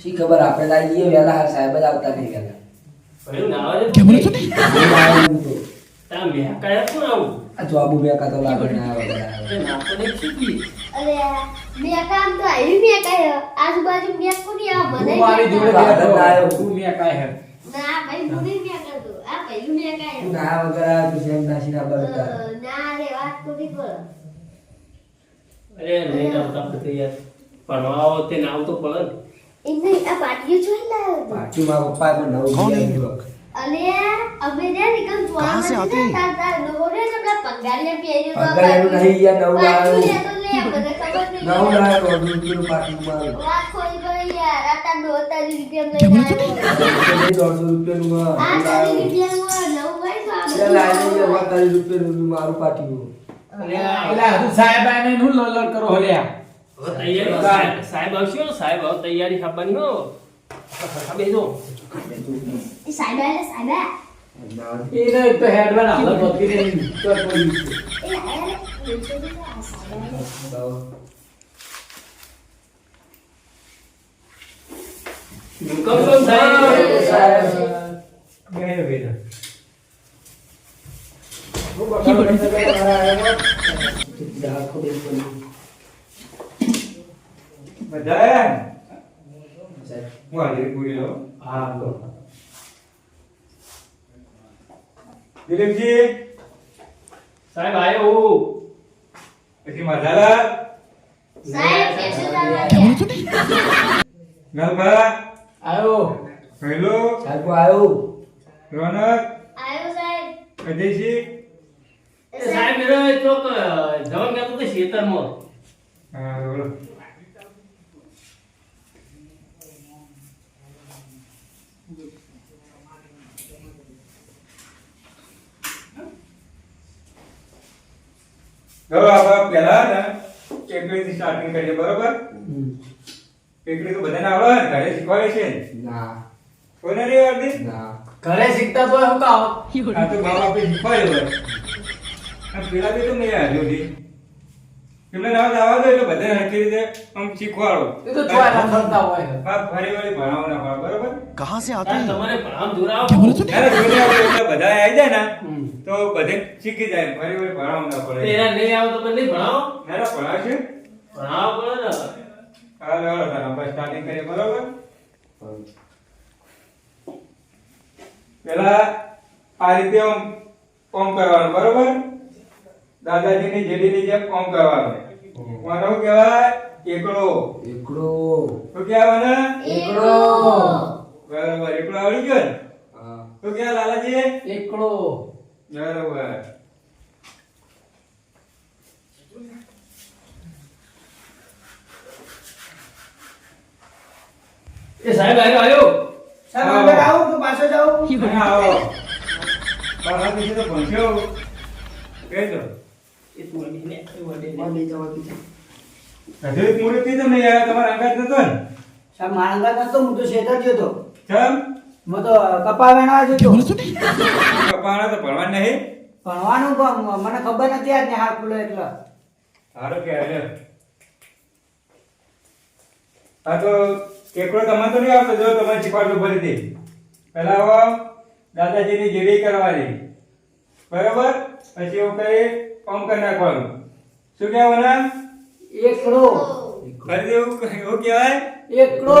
શી ખબર આપણે લાવી જઈએ વહેલા હાર સાહેબ જ આવતા નહીં વહેલા. અરે મે કામ તો. આ મને મારી તો. યાર ભણવા આવો તે નામ તો પડે એને આ પાટીઓ જોઈ લાવ્યો પાટી માં પપ્પા નું નવું લઈ અને અમે ને નિકમ જોવા મને પાટી માં રાખો યાર આ સાહેબ લાવ્યો 300 રૂપિયા નું લોલર કરો હલ્યા હવે તૈયારી સાહેબ સાહેબ આવશે હો, સાહેબ હવે તૈયારી ખાવાની હો આ બેસો એ સાહેબ આલે સાહેબ આ. એને તો હેડવાન હાલત હોતી નહીં. તો કોઈ છે. એ આલે પૂછો તો આ સાહેબ આલે. મુકમ કેમ સાહેબ સાહેબ. ગયો બેટા. આખો દિવસ બધાય? હું હાજરી પૂરી લઉં? હા લો દિલીપજી? સાહેબ આવ્યો હું. પછી મધાલાલ સાહેબ નલભા? આવ્યો હેલો સાહેબ આવ્યો રોનક? આવ્યો સાહેબ. અજયસિંહ? સાહેબ. મેરો ચોક કે શેતર મોર હા બોલો. હવે આપણે પહેલા ને કેકડી થી સ્ટાર્ટિંગ કરીએ બરોબર? કેકડી તો બધાને આવડે ને ઘરે શીખવાડે છે? ના. કોઈને નહીં આવડતી ના. ઘરે શીખતા તો હું કાવ આ તો બાપ આપે શીખવાડ્યું હોય. પેલા બી તો નહીં આવ્યો હતી એમને ના આવવા દે એટલે બધાને હરખી રીતે આમ શીખવાડો. એ તો જોયા ના કરતા હોય. હા ફરી વળી ભણાવો ના બરોબર? સે આતે? તમારે ભણાવ દુરાવ બધા આવી જાય ને. તો બધે શીખી જાય ફરી વળી ભણાવો ના પડે. એના નહીં આવો તો મને નહીં ભણાવો? ના ભણાવશે ભણાવો પડે ને હાલો હાલો તારા બસ સ્ટાર્ટિંગ કરીએ બરોબર? પેલા આ રીતે આમ કોમ કરવાનું બરોબર? દાદાજીની જેડીની જેમ કોમ કરવાનું. કોનો કહેવાય? એકડો. એકડો. શું કહેવાય એકડો. બરાબર એકડો આવડી ગયો ને. શું કહેવાય લાલાજી? એકડો. બરાબર એ સાહેબ આવ્યો આવ્યો સાહેબ અંદર આવો તો પાછો હા, આવો. બાળા વિશે તો ભણશો કહેજો એ તું અડીને, એ અડીને. મને જવા દીધું. હજુ એક મૂર્તિ તો નહીં આવ્યો તમારા અંગાત નતો ને? સાહેબ મારા અંગાત નતો હું તો શેતર ગયો તો. ચમ? હું તો કપા વેણવા જોતો કપાણા તો ભણવા નહીં. ભણવાનું પણ મને ખબર નથી આજ ને હાર ખુલે એટલે. સારું કે આજે આ તો એકલો તમને તો નહીં આવતો. જો તમે શીખવાડજો ફરીથી પહેલા હો દાદાજીની જેડી કરવાની. બરોબર? પછી એવું કરી પંપ કરી નાખવાનું. શું કહેવાના એકડો. ફરીથી એવું કહેવાય? એકડો.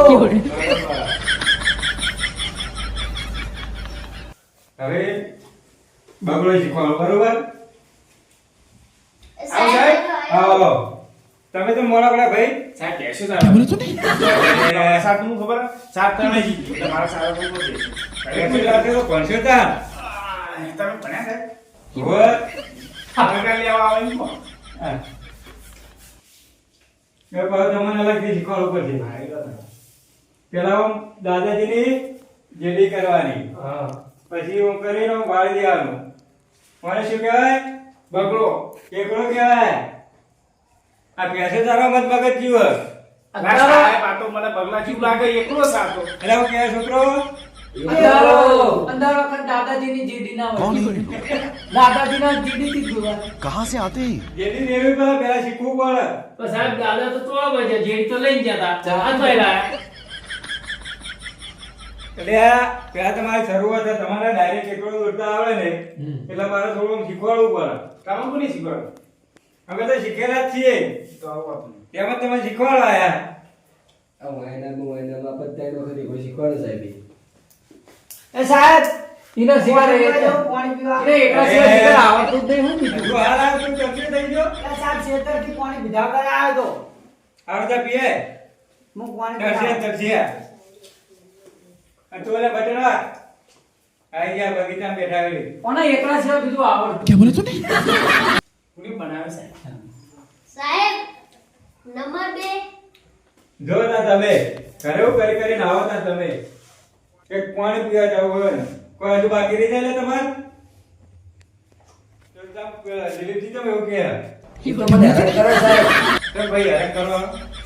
હવે બગડો શીખવાનો બરોબર? આવો સાહેબ. આવો. તમે તો મોળાકડા ભાઈ. સાહેબ બેસો સાહેબ બોલો તો નહીં. સાહેબ તમને ખબર સાહેબ તમે જી તમારા સારા કોઈ બોલે તમે લાગે તો કોણસે તા તમે ભણ્યા સાહેબ હોર આગળ લેવા આવે કો કે ભાઈ તમને અલગથી શીખવાડવું પડશે. પેલા દાદાજીની જેડી કરવાની. હા. પછી હું કરીને આમ વાળી દેવાનું મને શું કહેવાય બગડો એકડો કહેવાય આ પેસે તારો મત મગજ જીવ ના સાહેબ આ તો મને બગલા જેવું લાગે એકલો સાતો એટલે હું કહેવાય છોકરો અંધારો અંધારો વખત દાદાજીની જીડી ના कौन હોય है દાદાજીના જીડી થી જ જોવા कहाँ से आते हैं જેડી લેવી પડે પેલા શીખવું એટલે આ પેલા તમારી શરૂઆત તમારે ડાયરેક્ટ એકલો દોડતા આવડે ને એટલે મારે થોડું શીખવાડવું પડે. કામ કોની શીખવાડો અમે તો શીખેલા જ છીએ. તો આવો તેમાં તમે શીખવાડો યાર વાયનામાં વાયનામાં બધાય વખત એવો શીખવાડે સાહેબ? એ સાહેબ ઈને સિવાય પાણી પીવા પાણી એકલા સિવાય શીખર જ નહીં હું બીજું. હાલ આવ તું ચમચી થઈ ગયો. એ સાહેબ પાણી પીધા કરે આવ્યો તો. આવડતા પીએ. હું પાણી તરસે પીવા અચોલે બટણવા આઈ ગયા બગીચામાં ઓના એકલા છે બીજું આવડ કે બોલે તું ને? પૂરી બનાવે સાહેબ? સાહેબ નંબર 2 જો ના તમે ઘરે કરી કરીને આવો તમે. કે પાણી પીવા જાવ હોય. કોઈ હજુ બાકી રહી જાય તમારે? ડિલિવરી તમે એવું કે. ઈ તો મને હેરાન કરો સાહેબ. તો ભાઈ હેરાન કરો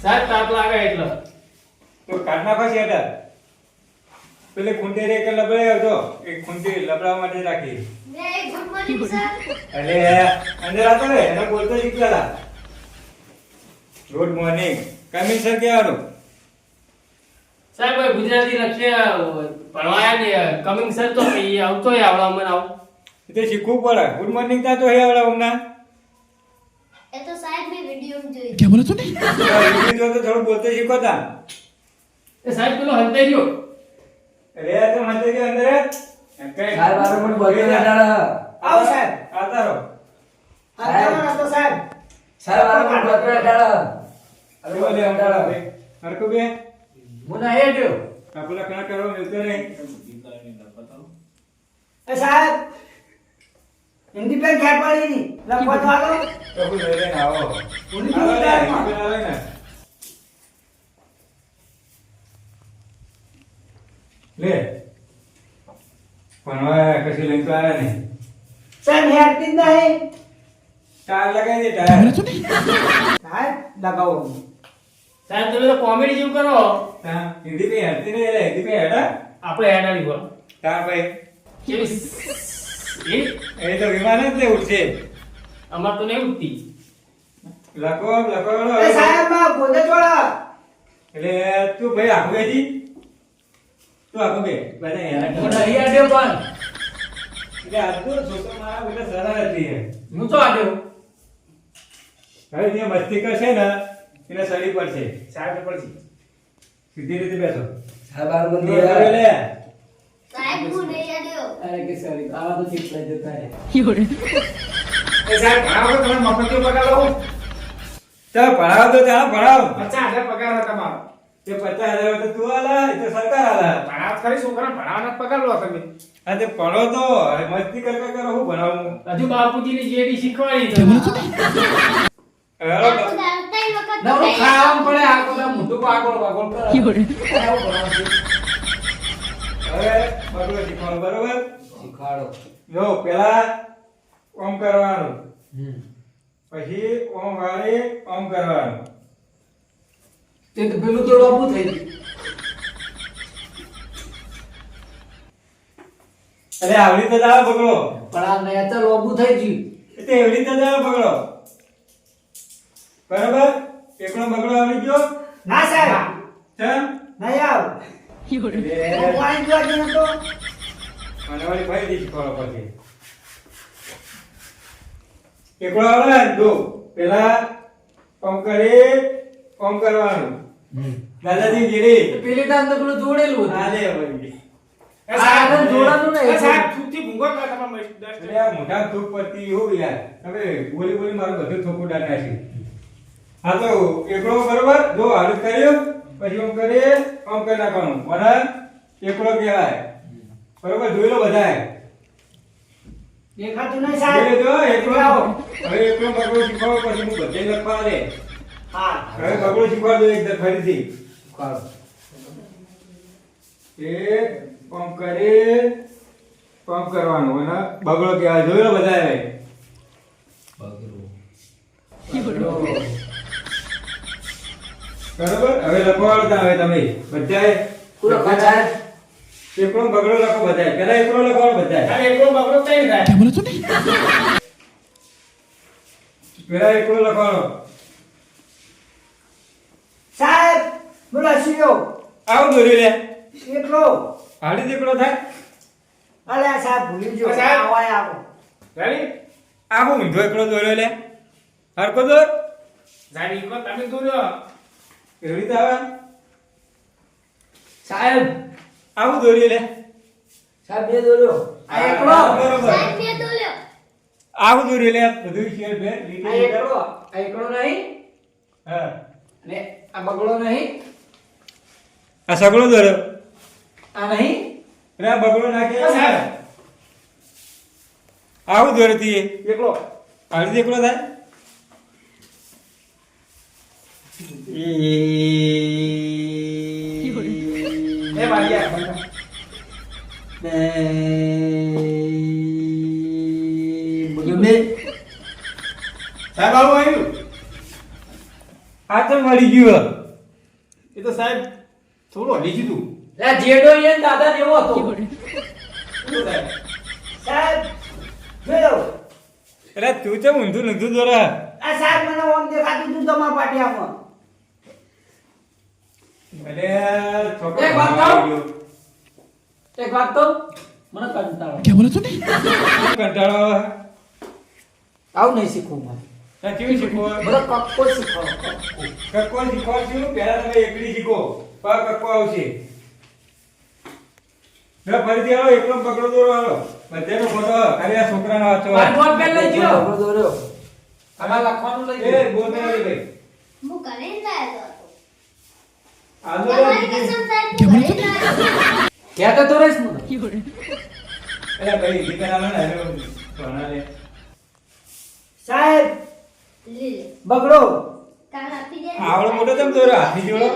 સાહેબ તાપ લાગે એટલે. તો કાઢના પછી હેઠળ પેલે ખૂંટેરે એક લબડાયો હતો. એક ખૂંટી લબડાવવા માટે રાખી. એટલે અંદર આવતો ને એને બોલતો શીખવેલા ગુડ મોર્નિંગ કમિંગ સર કે કેવાનું સાહેબ ગુજરાતી લક્ષ્ય ભણવાયા ને કમિંગ સર તો એ આવતો એ આવડા મને આવ. એ તો શીખવું પડે. ગુડ મોર્નિંગ તા તો હે આવડા હમણા એ તો સાહેબ મે વિડિયો જોઈ કે બોલતો ને? વિડિયો તો થોડું બોલતો શીખો તા. એ સાહેબ પેલો હંતે જો રે તો મંદિર કે અંદર કઈ? સાહેબ આરો મને બધું હેરાન આવો સાહેબ. આવતા રહો. સાહેબ. સાહેબ આરો મને બધું હેરાન અરે બોલે રહો હરકુ બે મુના એ ગયો આપલા કણા કરો મિલતો નહીં. એ સાહેબ હિન્દી પેન ક્યાં પડી ની લખવા તો આલો તો આવો. ઉની આવો પૂરી આવે ને. લે. પણ હવે કશું લઈને તો આવ્યા નહીં. સાહેબ હેરતી જ નહીં. ટાયર લગાવી દે ટાયર. ટાયર લગાવો. સાહેબ તમે તો કોમેડી જેવું કરો. હા હિન્દી પે હેરતી નહીં એટલે હિન્દી પે હેડા. આપણે હેડા નહીં બોલો. ટાયર ભાઈ? કેવી? એ? તો વિમાન જ લેવું છે. અમાર તો નહીં ઉઠતી લખો લખો સાહેબમાં બોલે એટલે તું ભાઈ આગળ તું આખો બે? બધા હેરાન કરે. પણ. એટલે આ તો છોકરો મારા બેટા સરળ હતી હું. તો આડ્યો. હવે જે મસ્તી કરશે ને એને સડી પડશે. સાહેબ પડશે. સીધી રીતે બેસો. સાહેબ આ બંધ તું લે. સાહેબ હું નહીં આડ્યો. અરે કે સરી આવા તો શીખતા જતા રહે. એ સાહેબ ભણાવો તો તમે મફત પગાર લો ચાલ ભણાવો તો ચાલ ભણાવો. પચાસ હજાર પગાર તમારો તે પચાસ હજાર તો તું આલા તો સરકાર આલા. ભણાવ ખરી છોકરા ભણાવના પગાર લો તમે. અરે પડો તો મસ્તી કરતા કરો હું ભણાવું? હજુ બાપુજીની જેડી શીખવાડી તો નવરો તો પેલા ઓમ કરવાનું. પછી ઓમ વાળી ઓમ કરવાનું. તે તો પેલું તો ડોબું થઈ ગયું. અરે આવડી તો દાવે પકડો. પણ આ મેં તો લોબુ થઈ ગયું. એટલે એવડી તો દાવે પકડો. બરાબર? એકડો બગડો આવી ગયો. ના સાહેબ. ચમ? નહીં આવ. તો મને વાળી ભાઈ દીધી કોળો એકડો આવડે ને જો. પેલા કોમ કરી પંપ કરવાનું. દાદાજી ગીરી પેલી ટાઈમ તો પેલું જોડેલું હતું. આ લે એ સાહેબ જોડાનું નહીં. એ સાહેબ છૂટથી ભૂંગો કરો તમારે દસ એટલે આ થૂક પડતી એવું યાર. તમે બોલી બોલી મારું બધું થોકું ડાટા છે. હા તો એકડો બરોબર? જો હાલું કર્યું પછી ઓમ કરીએ ઓમ કરી નાખવાનું. એકડો કહેવાય. બરોબર? જોઈ લો બધાએ. દેખાતું નહીં સાહેબ. એકડો હવે એકડો પછી હું બધે લખવા દે. હા. હવે બગડો શીખવાડો એક દર ફરીથી. શીખવાડો પંપ કરે પંપ કરવાનો. અને બગડો કહેવાય. જોયો બધાએ બગડો. બરાબર? હવે લખવાડતા હવે તમે. બધાએ? પૂરો બધાએ? એકલો બગડો લખો બધા પેલા એકડો લખવાનો બધા અરે એકલો બગડો થઈ જાય પેલા એકડો લખવાનો. સાહેબ બોલો શિયો આવું દોરી લે. એકલો? હાડી દીકરો થાય? અલે સાહેબ ભૂલી ગયો. સાહેબ. આવાય આવો. રેડી? આવો ઊંધો એકલો દોર્યો લે. હરકો દોર. સાહેબ ઈકો તમે દોર્યો. રેડી આવે સાહેબ. આવું દોરી લે. સાહેબ બે દોર્યો. આ એકલો? બરોબર. સાહેબ બે દોર્યો. આવું દોરી લે. બધું શેર બે આ લીટી એકલો? આ એકલો નહીં? હા. ને આ બગડો નહીં. આ સગડો દોર્યો આ નહીં? રે બગડો નાખે આવું દોર્યું તી એકલો. હાડી એકલો થાય? એ મારી સાહેબ આ તો મળી ગયું એ તો સાહેબ થોડું હલી જીધું લે જેડો એ દાદા જેવો હતો. સાહેબ જોયો અરે તું ચમ ઊંધું ઊંધું દોરા આ સાહેબ મને ઓમ દેખાતું તું તમારા પાટિયામાં ભલે છોકરો એક વાત કહું? ગયો. એક વાત તો મને કંટાળો. કંટાળો આવ? નહીં શીખવું મારે કેવું શીખવો બધો કક્કો શીખવો કક્કો શીખવાડશું પહેલા તમે એકડી શીખો. પા કક્કો આવશે. હવે ફરીથી આવો એકલો પકડો દોરો આવો બધાનો ફોટો ખાલી આ છોકરાનો વાંચો મારે બોલ પેન લઈ ગયો. બગડો દોર્યો. આમાં લખવાનું લઈ એ બોલ પેલા લઈ ગઈ. હું ઘરે જ લાવ્યો હતો. આલુ તમારી લે, કસમ સાહેબ તો મને ભાઈ હાલો. બગડો. આવડો મોટો તમ દોરો? હાથી જોડો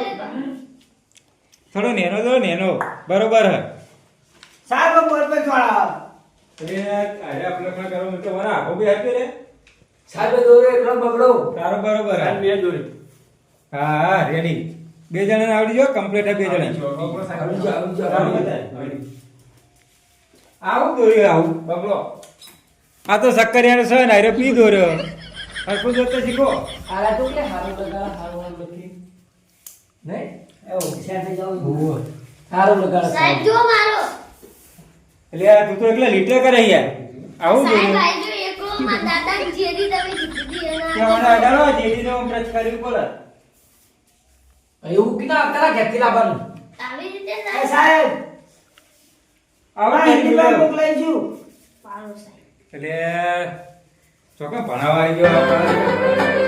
થોડો નેનો થોડો નેનો. બરોબર. હે સાહેબ બોલ પર છોડા અરે અરે આપણે પણ કરો મતલબ મને આખો બી આપી રે. સાહેબ દોરે એકલો બગડો. તારો બરોબર. હે બે દોર્યું હા હા રેડી. બે જણાને આવડી જો કમ્પ્લીટ હે બે જણા. આવી જા આવી જા બરાબર બતાય. આવું દોર્યો આવું. બગડો. આ તો સક્કરિયાનો છે ને આરે પી દોર્યો. હરખું જોતો શીખો? આલા તો કે હારો લગાડ હારો લખી નહીં? એવો હોશિયાર થઈ જાવ હારો લગાડ સાહેબ જો મારો. એટલે આ તું તો એકલા લીટર કરે યાર. આવું સાહેબ આઈ જો એકલો માં દાદા જેડી તમે કીધી એના ત્યાં મને અડાડો જેડીને હું ટચ કર્યું પડે એવું કિના તારા ઘેતી લાવવાનું. આવી રીતે સાહેબ? સાહેબ આવું આ હિન્દી મોકલાઈ છું પાડો સાહેબ. એટલે ચોકા ભણાવવા આવી ગયો સાહેબ